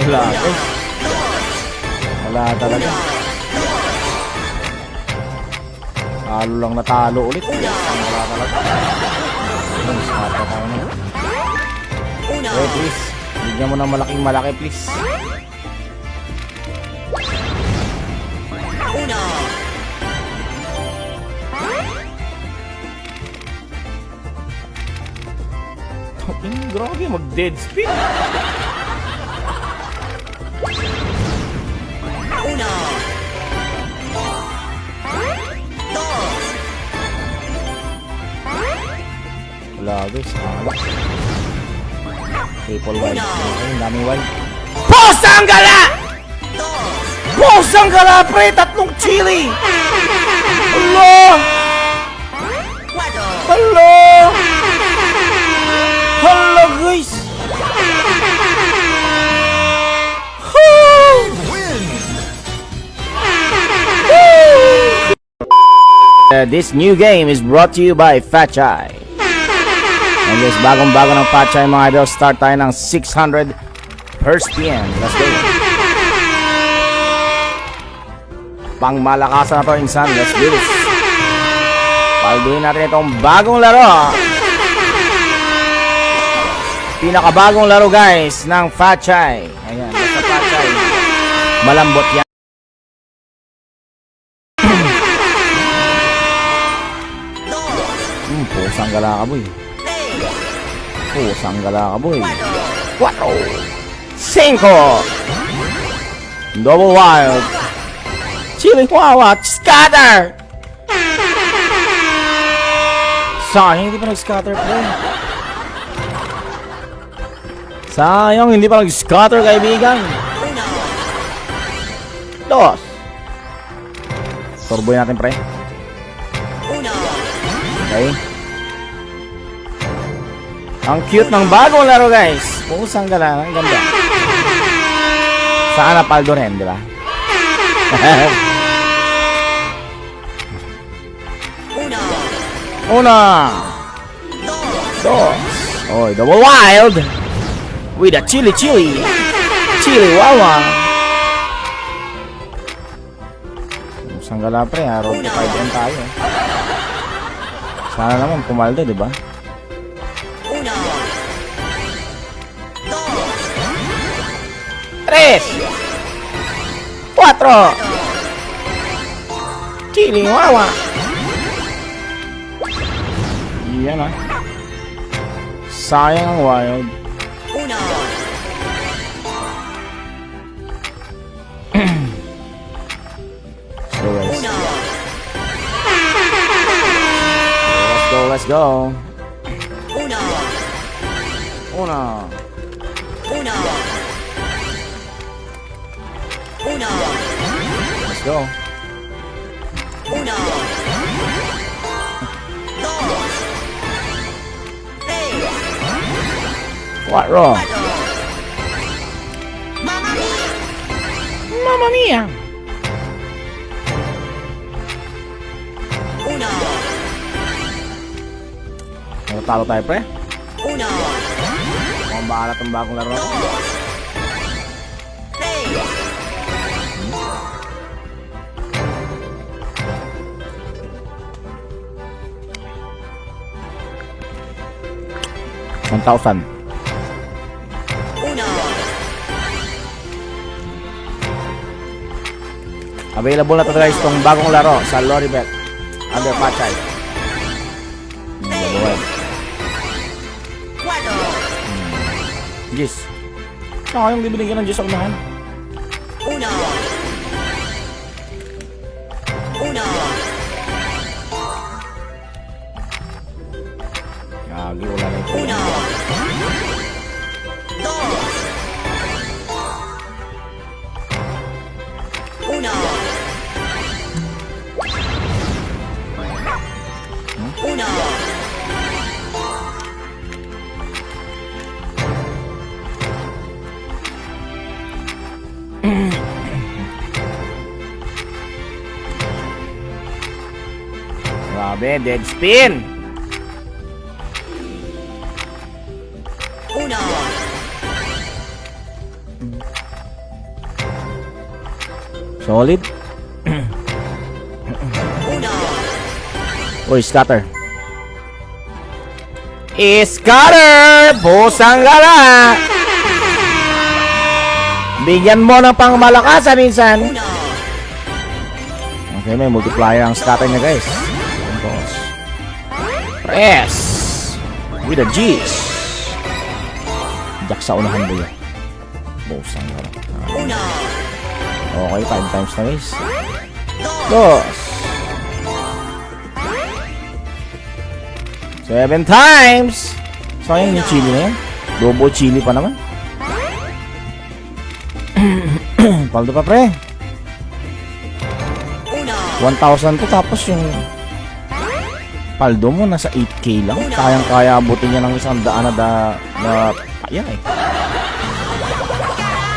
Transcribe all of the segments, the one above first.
Wala eh. Wala talaga. Talo lang natalo ulit. Wala talaga. Ayun, scatter tayo na. Okay, please. Bigyan mo ng malaking malaki, please. Grabe, mag-dead spin. Wala guys, ano? Triple wild. Ay, daming wild. Posang gala! Posang gala, pre! Tatlong chili! Hello! Hello, Uh, this new game is brought to you by Fat Chai. And guys, bagong-bago ng Fat Chai mga idol. Start tayo ng 600 per PM. Let's go. Pang malakasan na to, insan. Let's do this. Palduin natin itong bagong laro. Pinakabagong laro guys ng Fat Chai. Ayan, basta Fat Chai. Malambot yan. Pusang gala ka boy. Pusang gala ka boy. Cuatro. Cinco. Double wild. Chili Wawa. Scatter. Sayang, hindi pa nag-scatter po. Sayang, hindi pa nag-scatter, kaibigan. Dos. Turbo natin, pre. Okay. Ang cute ng bagong laro, guys. Pusang gala, ang ganda. Saan na paldo rin, di ba? Una. Dos. Oy, double wild. With a chili chili. Chili wawa. Pusang gala, pre. To 5M tayo. Sana naman pumaldo, di ba? Tres. Cuatro. Chili wawa. Yan ah. Sayang ang wild. So guys. Let's go, let's go. Uno. Let's go. Uno. Dos. Tres. What wrong? Mamma mia. Mamma mia. Uno. Natalo tayo pre. Uno. Mukhang bahala itong bagong laro. Dos. 1,000. Available na to guys itong bagong laro sa Loribet under Pachay. Hmm, Gagawin. Hmm. Jis. Yes. Saan kayong bibigyan ng Jis sa unahan? Uno. Grabe, dead spin! Solid. Uy, scatter. Scatter! Pusang gala! Bigyan mo ng pangmalakasan minsan. Okay, may multiplier ang scatter niya guys. Press! With the G's. Jack sa unahan ba yun? Pusang gala. Okay, 5 times na guys. Dos. Seven times! Sayang yung chili na yan. Double chili pa naman. Paldo pa pre. 1,000 to tapos yung paldo mo nasa 8k lang. Kayang kaya abutin niya ng isang daan na da, na kaya eh.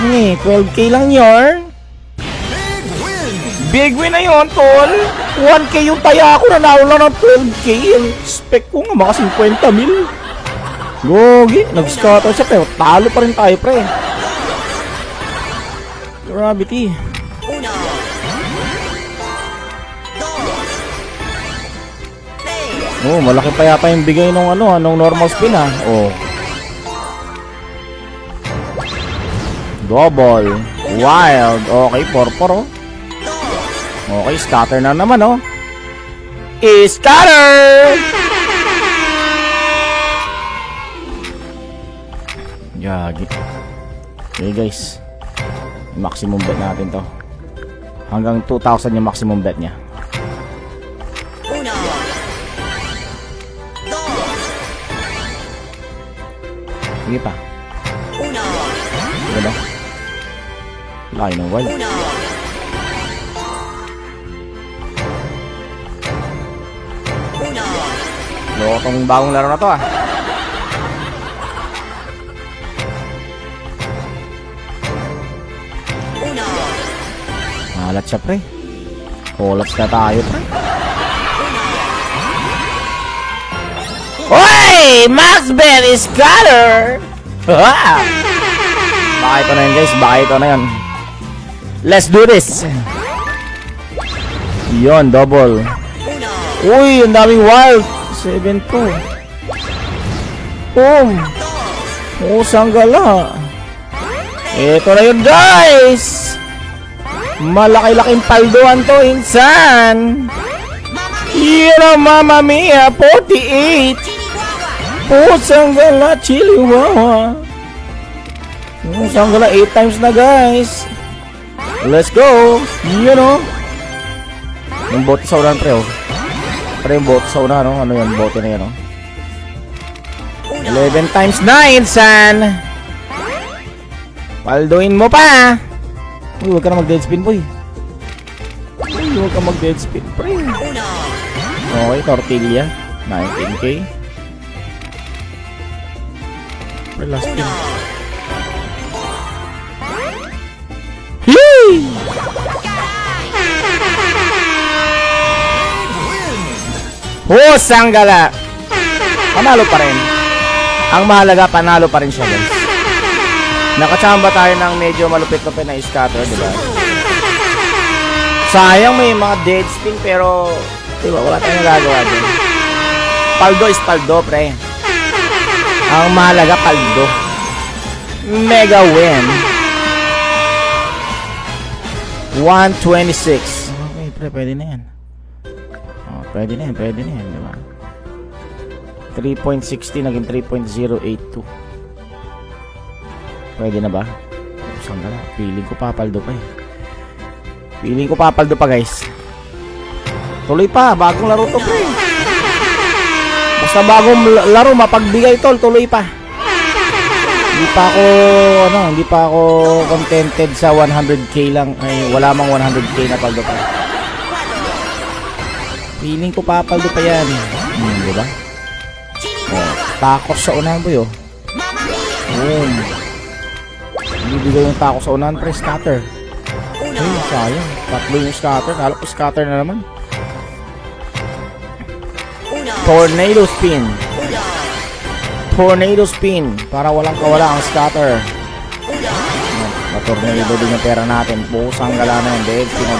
Eh, 12k lang yarn. Big win na yun, tol. 1k yung taya ko, nanalo lang ng 12k. Ang spec ko nga, maka 50 mil. Gogi, nag-scatter siya, pero talo pa rin tayo, pre. Gravity. Oh, malaki pa yata yung bigay nung ano, nung normal spin ah. Oh. Double. Wild. Okay, porpor oh. Okay, scatter na naman oh. Scatter! Yagi. Okay guys. Maximum bet natin to. Hanggang 2,000 yung maximum bet niya. Sige pa. Sige ba? Laki ng wild. Loko tong bagong laro na to ah. Malat siya pre. Collapse na tayo pre. Hoy! Max Bet is scatter! Baka ito na yun guys, baka ito na yun. Let's do this! Yon, double. Uy, ang daming wild. 7 to. Boom! Musang gala. Ito na yun guys! Malaki-laking palduan to, insan! Hira Mamma Mia 48! Pusang gala, chiliwawa! Pusang gala, 8 times na guys! Let's go! You know! Yung bote sa unahan pre oh. Pre yung bote sa unahan oh. Ano yan? Bote na yan oh. 11 times 9 san! Palduin mo pa! Uy, huwag ka na mag-dead spin boy. Uy, huwag ka mag-dead spin pre. Okay, tortilla. 19k. Pre, last spin. Yee! Husang gala! Panalo pa rin. Ang mahalaga, panalo pa rin siya, guys. Nakachamba tayo ng medyo malupit-lupit na scatter, di ba? Sayang may mga dead spin, pero, di ba, wala tayong nagagawa dun. Paldo is paldo, pre. Ang mahalaga, paldo. Mega win. 126. Okay, pre, pwede na yan. Oh, pwede na yan, pwede na yan, di ba? 3.60 naging 3.082. Pwede na ba? Saan ka na? Feeling ko papaldo pa eh. Feeling ko papaldo pa guys. Tuloy pa, bagong laro to pre. Basta bagong la- laro, mapagbigay tol, tuloy pa. Hindi pa ako, ano, hindi pa ako contented sa 100k lang. Ay, wala mang 100k na paldo pa. Feeling ko papaldo pa yan. Hmm, di ba? Oh, takos sa unahan boy oh. Boom. Bibigay yung takos sa unahan pre scatter. Ay, sayang. Tatlo yung scatter. Kala ko scatter na naman. Tornado spin. Tornado spin. Para walang kawala ang scatter. Matornado din yung pera natin. Pusang gala na yan. Dead spin na.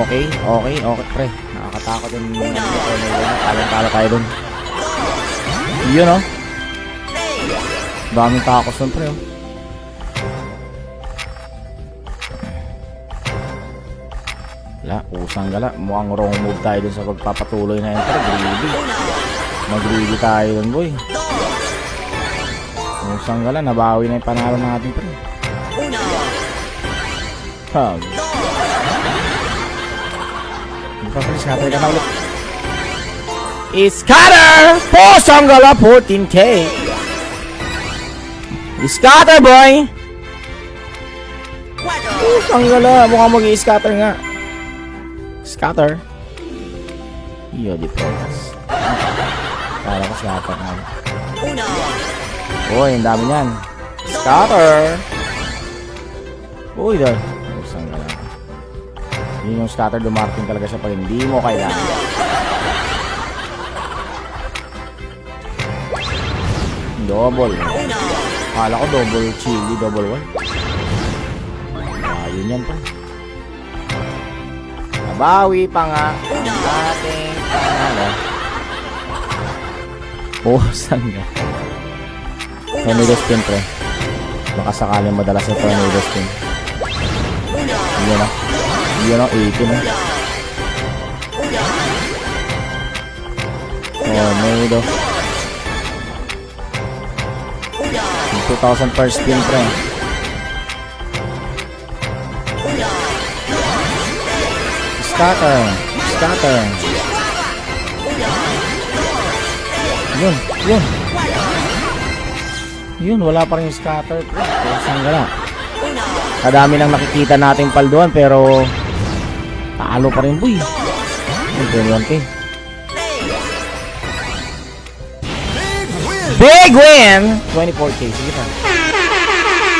Okay, okay, okay. Pre, nakakatakot yung tornado na. Talang-tala tayo dun. Yun oh. Daming takos dun pre oh. Wala, pusang gala. Mukhang wrong move tayo dun sa pagpapatuloy na. Pero greedy. Mag-greedy tayo dun boy. Pusang gala, nabawi na yung panalo natin pre. Hug. Hindi pa pre, scatter ka na ulit. Scatter! Pusang gala, 14k. Scatter boy! Pusang gala, mukhang mag-i-scatter nga. Scatter. Iyo, protas. Kala ko scatter nga. Uy, ang dami niyan. Scatter! Uy, dahil. Pusang gala. Yun yung scatter, dumarating talaga siya pag hindi mo kailangan. Double. Kala ko double chili, double one. Ayun yan pa. Nabawi pa nga ang ating panalo. Oh, saan nga? Tornado spin pre. Baka sakaling madalas na tornado spin. Yan na. Yan na, 18 na. Tornado. 2,000 per spin pre. Scatter. Scatter. Yun, yun. Yun, wala pa rin yung scatter. Saan gala? Kadami nang nakikita nating palduan pero talo pa rin boy. Yun, 21k. Big win! 24k. Sige pa.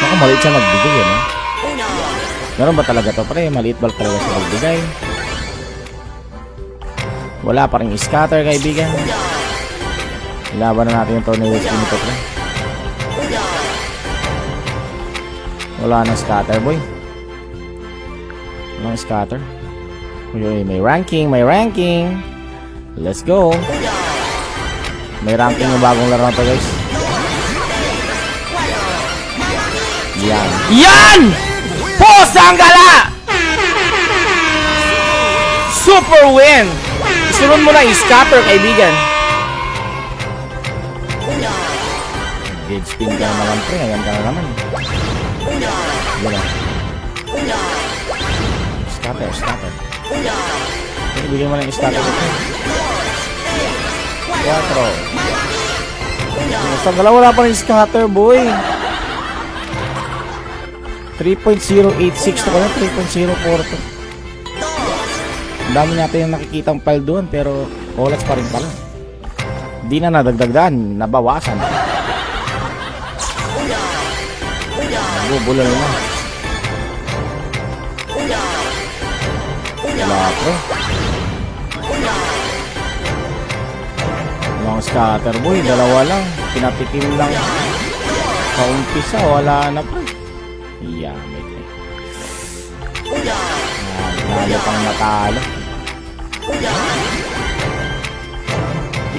Baka maliit siya magbigay yun, eh. Meron ba talaga to pre? Maliit ba talaga siya magbigay? Wala pa rin scatter kaibigan. Ilaban na natin yung tornado spin nito pre. Wala nang scatter boy. Walang scatter. Uy, may ranking, may ranking. Let's go. May ranking yung bagong laro to guys. Yan. Yan! Posang gala! Super win! Isunod mo na yung scatter, kaibigan. Dead spin ka na naman, pre. Ayan ka na naman. Na. Scatter, scatter. Sige, bigyan mo na yung scatter ko, pre. 4. Sa gala, wala pa rin scatter, boy. 3.086 to ko na, 3.04 to. Dami natin yung nakikitang file doon, pero olas pa rin pala. Hindi na nadagdagdan, nabawasan. Nagubulal na. Wala po. Walang scatter boy, dalawa lang. Pinatikim lang. Kaumpisa, wala na pa. Yamit eh. Ah, Lalo pang natalo.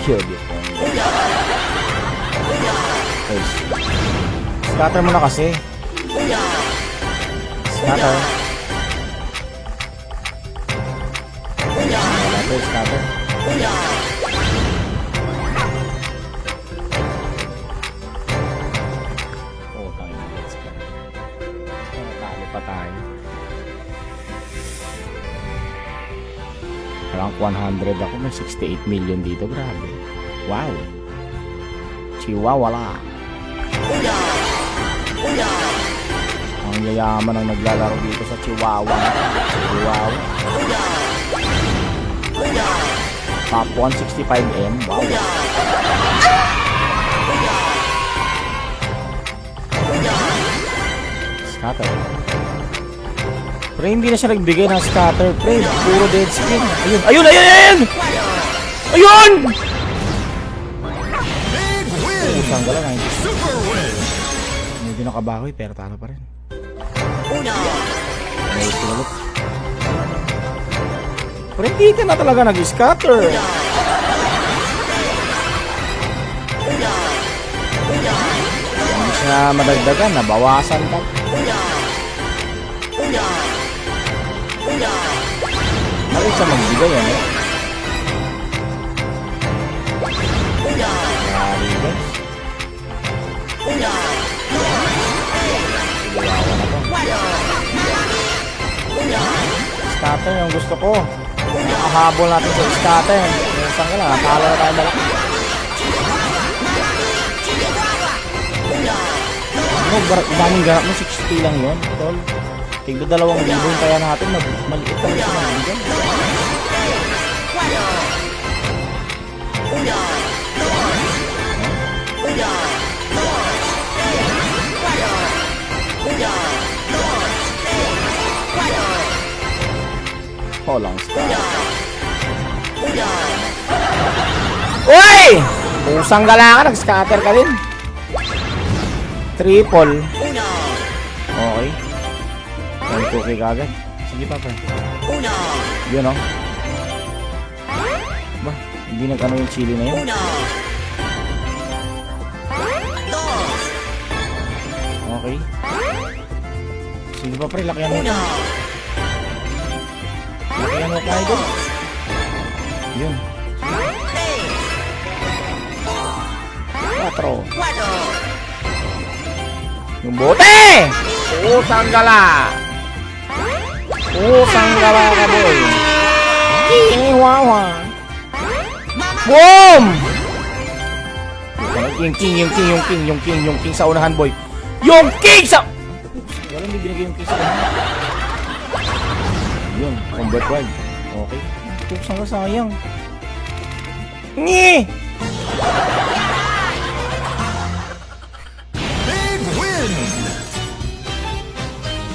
Yun, yun. Guys. Scatter mo na kasi. Scatter. To, scatter. Rank 100 ako. May 68 million dito. Grabe. Wow. Chihuahua. Ang yayaman ang naglalaro dito sa Chihuahua. Chihuahua. Top 165M. Wow. Scatter. Pre, hindi na siya nagbigay ng scatter, pre. Puro dead spin. Ayun, ayun, ayun, ayun! Ayun! Isang gala, 90. Medyo nakabawi pero talo pa rin. Uno. May tulog. Pero hindi ka na talaga nag-scatter. Hindi siya madagdagan, nabawasan ka. Mali siya magbigay ano. Uno. Yari guys. Uno. Sigawawa na to. Scatter yung gusto ko. Nakahabol natin sa scatter. Yung saan ka lang, natalo na tayo malaki. Ano, daming ganap mo, 60 lang yun, tol. Tigdo dalawang libo kaya natin, mag maliit talaga siya magbigay. Walo. Uno. Uno. Walo. Uno. Walo. Oh, lang star. Uy! Pusang gala ka, nag-scatter ka din. Triple. May cookie kagad. Sige pa, pa. Uno. Yun, oh. Ba, hindi nag-ano yung chili na yun. Uno. Dos. Okay. Sige pa, pre, lakihan mo. Uno. Lakihan mo tayo doon. Yun. Tres. Quatro. Cuatro. Yung bote! Pusang gala! Pusang gala ka, boy. Kiwawa. Boom! Yung king, yung king, yung king, yung king, yung king sa unahan, boy. Yung king sa... Wala hindi binigay yung king sa unahan. Yun, combat wild. Okay. Pusang ka sayang. Ngi! Big win!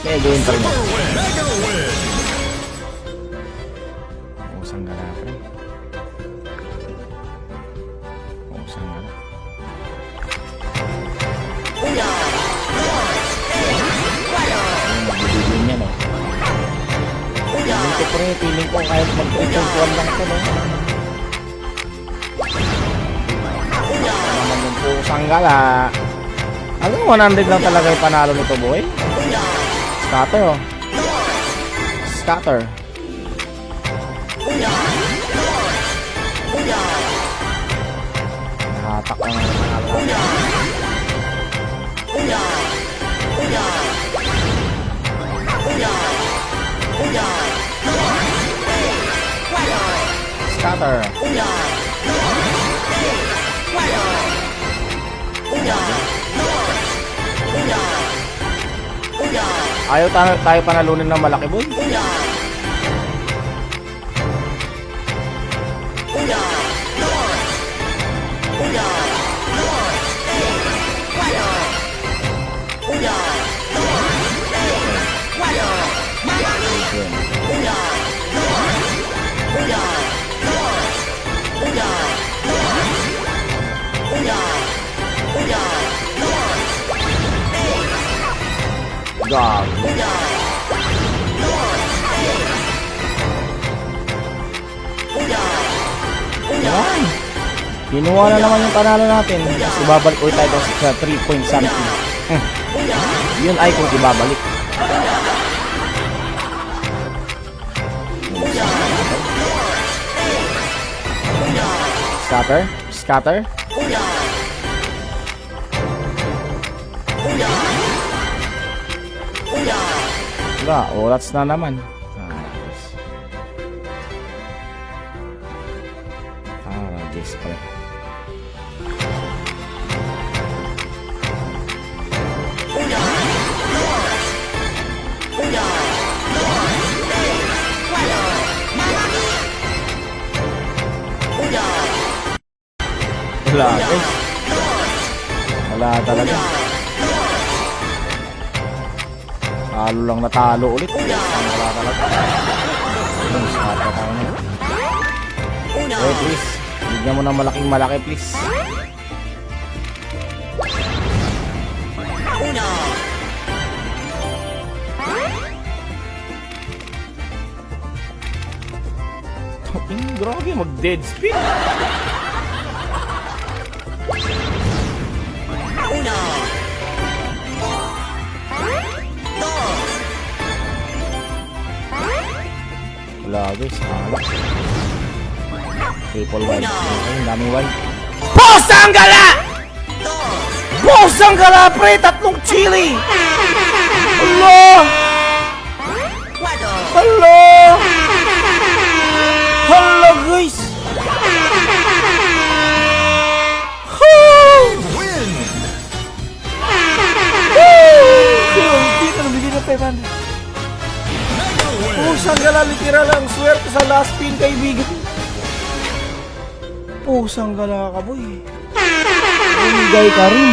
Mega win! Dito pre, feeling ko kahit mag-triple one lang ito, no? Naman yung pusang gala. Hanggang 100 lang talaga yung panalo nito, boy. Scatter, oh. Scatter. Nahatak lang ang panalo. Uno. Uno. Uno. Uno. Scatter. Ayaw tayo, tayo panalunin ng malaki, boy. Gag. Yan. Kinuha na naman yung panalo natin. Tapos ibabalik ulit tayo sa 3 point something. Hmm. Yun ay kung ibabalik. Scatter? Scatter? Uno. Wala, orats na naman. Uno. Uno. Cuatro. Uno. Wala guys. Wala talaga. Talo lang na talo ulit. Wala talaga. Yung scatter tayo na. Eh, please. Bigyan mo ng malaking malaki, please. Uno. Ang grabe, mag-dead spin. Uno. Wala guys, halak. Triple wide. Uno. Ay, ang daming wide. Pusang gala! Dos. Pusang gala, pre! Tatlong chili! Hello! Cuatro. Hello! Hello, guys! Woo! Win! Dito, nabigyan ng 500. Pusang gala, literal ang swerte sa last pin, kaibigan. Pusang gala ka, boy. Bumigay ka rin.